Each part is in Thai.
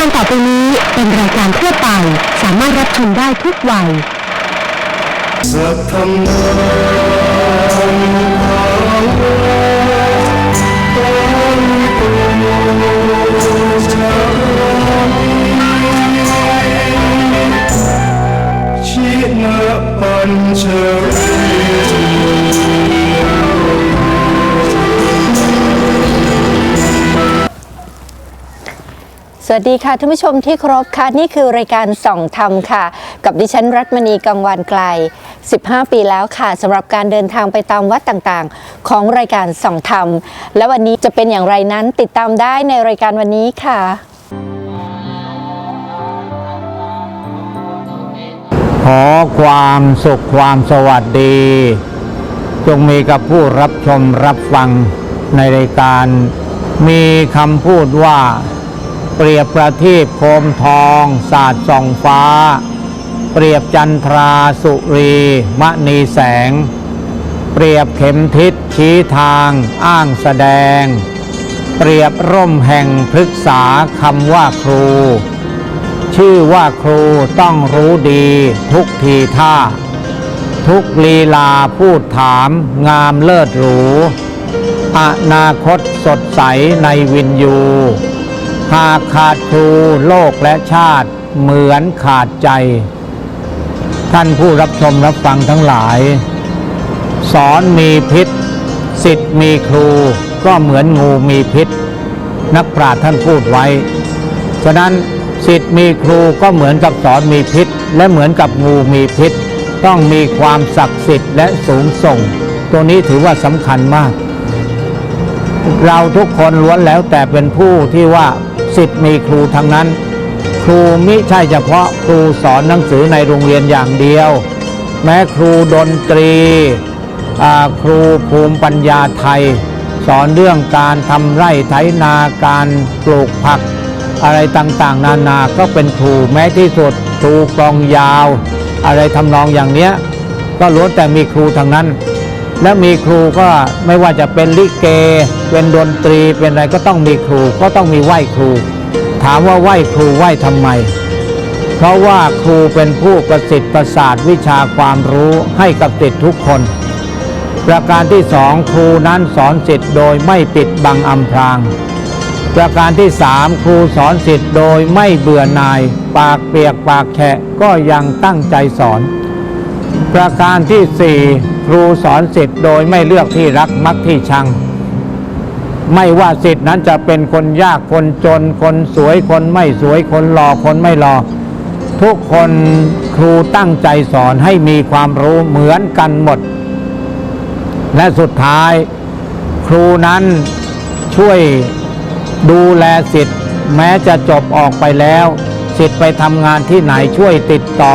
การต่อไปนี้เป็นรายการทั่วไป สามารถรับชมได้ทุกวัย สัพพมัง วัสดีค่ะท่านผู้ชมที่ครพค่ะนี่คือรายการส่องธรรมค่ะ กับดิฉันรัตมณีกังวานไกล 15 ปีแล้วค่ะสำหรับการเดินทางไปตามวัดต่างๆ ของรายการส่องธรรม และวันนี้จะเป็นอย่างไรนั้นติดตามได้ในรายการวันนี้ค่ะ ขอความสุขความสวัสดี จงมีกับผู้รับชมรับฟังในรายการ มีคำพูดว่า เปรียบประทีปโคมทองศาสตร์ส่องฟ้า เปรียบจันทราสุรีมณีแสง เปรียบเข็มทิศชี้ทางอ้างแสดง เปรียบร่มแห่งพฤกษาคำว่าครู ชื่อว่าครูต้องรู้ดีทุกทีท่า ทุกลีลาพูดถามงามเลิศหรูอนาคตสดใสในวินยู หากขาดครูโลกและชาติเหมือนขาดใจ ท่านผู้รับชมรับฟังทั้งหลาย สอนมีพิษสิทธิ์มีครู ก็เหมือนงูมีพิษ นักปราชญ์ท่านพูดไว้ ฉะนั้นสิทธิ์มีครูก็เหมือนกับสอนมีพิษ และเหมือนกับงูมีพิษ ต้องมีความศักดิ์สิทธิ์และสูงส่ง ตัวนี้ถือว่าสำคัญมาก เราทุกคนล้วนแล้วแต่เป็นผู้ที่ว่า สิทธิ์มีครูทั้งนั้น ครูมิใช่เฉพาะครูสอนหนังสือในโรงเรียนอย่างเดียว แม้ครูดนตรีครูภูมิปัญญาไทย สอนเรื่องการทำไร่ไถนาการปลูกผัก อะไรต่างๆ นานาก็เป็นครูแม้ที่สุดครูกลองยาว อะไรทำนองอย่างเนี้ยก็ล้วนแต่มีครูทั้งนั้น และมีครูก็ไม่ว่าจะเป็นลิเก เป็นดนตรีเป็นอะไรก็ต้องมีครู ก็ต้องมีไหว้ครู ถามว่าไหว้ครูไหว้ทำไม เพราะว่าครูเป็นผู้ประสิทธิ์ประสาทวิชาความรู้ให้กับศิษย์ทุกคน ประการที่สองครูนั้นสอนศิษย์โดยไม่ปิดบังอำพราง ประการที่สามครูสอนศิษย์โดยไม่เบื่อหน่าย ปากเปียกปากแฉะก็ยังตั้งใจสอน ประการที่สี่ ครูสอนศิษย์โดยไม่เลือกที่รักมักที่ชัง ไม่ว่าศิษย์นั้นจะเป็นคนยากคนจน คนสวยคนไม่สวยคนหล่อคนไม่หล่อทุกคนครูตั้งใจสอนให้มีความรู้เหมือนกันหมด และสุดท้าย ครูนั้นช่วยดูแลสิทธิ์แม้จะจบออกไปแล้ว สิทธิ์ไปทำงานที่ไหนช่วยติดต่อ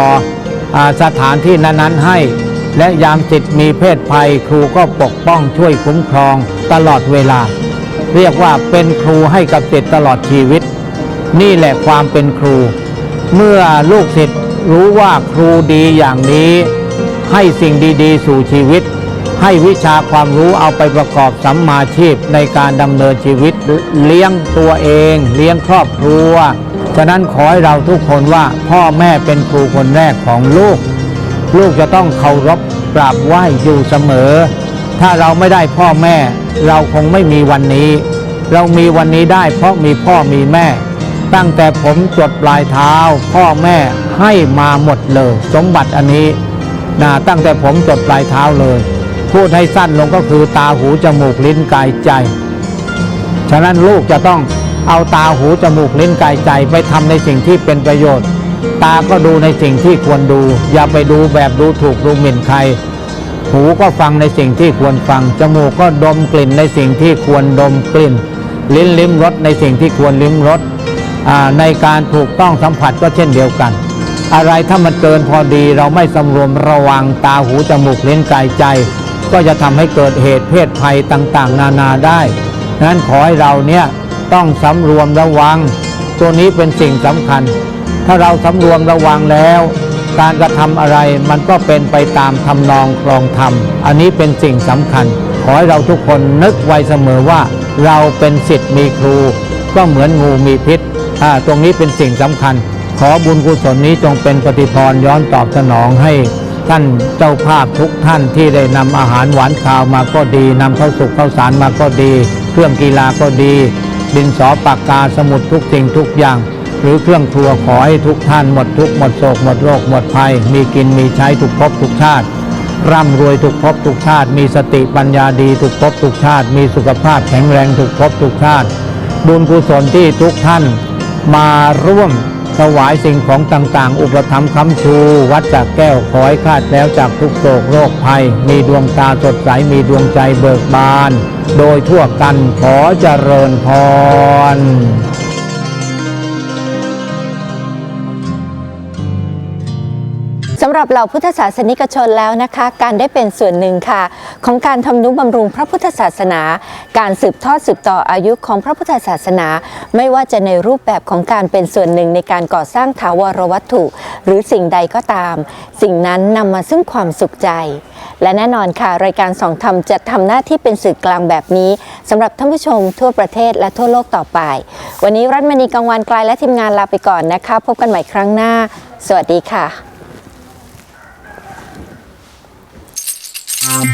อสถานที่นั้น ๆ ให้ และยามสิทธิ์มีเพศภัยครูก็ปกป้องช่วยคุ้มครองตลอดเวลา เรียกว่าเป็นครูให้กับสิทธิ์ตลอดชีวิต นี่แหละความเป็นครู เมื่อลูกศิษย์รู้ว่าครูดีอย่างนี้ ให้สิ่งดีๆ สู่ชีวิต ให้วิชาความรู้เอาไปประกอบสัมมาชีพในการดำเนินชีวิตเลี้ยงตัวเอง เลี้ยงครอบครัว ฉะนั้นขอให้เราทุกคนว่าพ่อแม่เป็นครูคนแรกของลูก ลูกจะต้องเคารพกราบไหว้อยู่เสมอ ถ้าเราไม่ได้พ่อแม่ เราคงไม่มีวันนี้ เรามีวันนี้ได้เพราะมีพ่อมีแม่ ตั้งแต่ผมจดปลายเท้า พ่อแม่ให้มาหมดเลย สมบัติอันนี้นะตั้งแต่ผมจดปลายเท้าเลย พูดให้สั้นลงก็คือตาหูจมูกลิ้นกายใจ ฉะนั้นลูกจะต้องเอาตาหูจมูกลิ้นกายใจไปทำในสิ่งที่เป็นประโยชน์ ตาก็ดูในสิ่งที่ควรดู อย่าไปดูแบบดูถูกดูหมิ่นใคร หูก็ฟังในสิ่งที่ควรฟัง จมูกก็ดมกลิ่นในสิ่งที่ควรดมกลิ่น ลิ้นลิ้มรสในสิ่งที่ควรลิ้มรสในการถูกต้องสัมผัสก็เช่นเดียวกัน อะไรถ้ามันเกินพอดีเราไม่สำรวมระวังตาหูจมูกลิ้นกายใจ ก็จะทำให้เกิดเหตุเพศภัยต่างๆ นานาได้นั้นขอให้เราเนี่ยต้องสำรวมระวัง ตัวนี้เป็นสิ่งสำคัญ ถ้าเราสำรวมระวังแล้ว การกระทำอะไรมันก็เป็นไปตามทำนองครองธรรม อันนี้เป็นสิ่งสำคัญ ขอให้เราทุกคนนึกไว้เสมอว่า เราเป็นสิทธิ์มีครู ก็เหมือนงูมีพิษอ่าตรงนี้เป็นสิ่งสำคัญ ขอบุญกุศลนี้จงเป็นปฏิพรย้อนตอบสนองให้ท่านเจ้าภาพทุกท่านที่ได้นำอาหารหวานข้าวมาก็ดีนำข้าวสุกข้าวสารมาก็ดี เครื่องกีฬาก็ดี ดินสอปากกาสมุดทุกสิ่งทุกอย่าง หรือเครื่องครัวขอให้ทุกท่านหมดทุกหมดโศกหมดโรคหมดภัย มีกินมีใช้ทุกภพทุกชาติ ร่ำรวยทุกภพทุกชาติ มีสติปัญญาดีทุกภพทุกชาติ มีสุขภาพแข็งแรงทุกภพทุกชาติ บุญกุศลที่ทุกท่านมาร่วมถวายสิ่งของต่างๆ อุปถัมภ์คำชู วัดจากแก้วขอให้คาดแล้วจากทุกโศกโรคภัย มีดวงตาสดใส มีดวงใจเบิกบาน โดยทั่วกันขอเจริญพรำหรับเหล่าพุทธศาสนิกชนแล้วนะคะ การได้เป็นส่วนหนึ่งค่ะ ของการทำนุบำรุงพระพุทธศาสนา การสืบทอดสืบต่ออายุของพระพุทธศาสนา ไม่ว่าจะในรูปแบบของการเป็นส่วนหนึ่งในการก่อสร้างถาวรวัตถุ หรือสิ่งใดก็ตาม สิ่งนั้นนำมาซึ่งความสุขใจ และแน่นอนค่ะ รายการสองธรรมจะทำหน้าที่เป็นสื่อกลางแบบนี้สำหรับท่านผู้ชมทั่วประเทศและทั่วโลกต่อไป วันนี้รัฐมณีกังวันกลายและทีมงานลาไปก่อนนะคะ พบกันใหม่ครั้งหน้า สวัสดีค่ะ I'm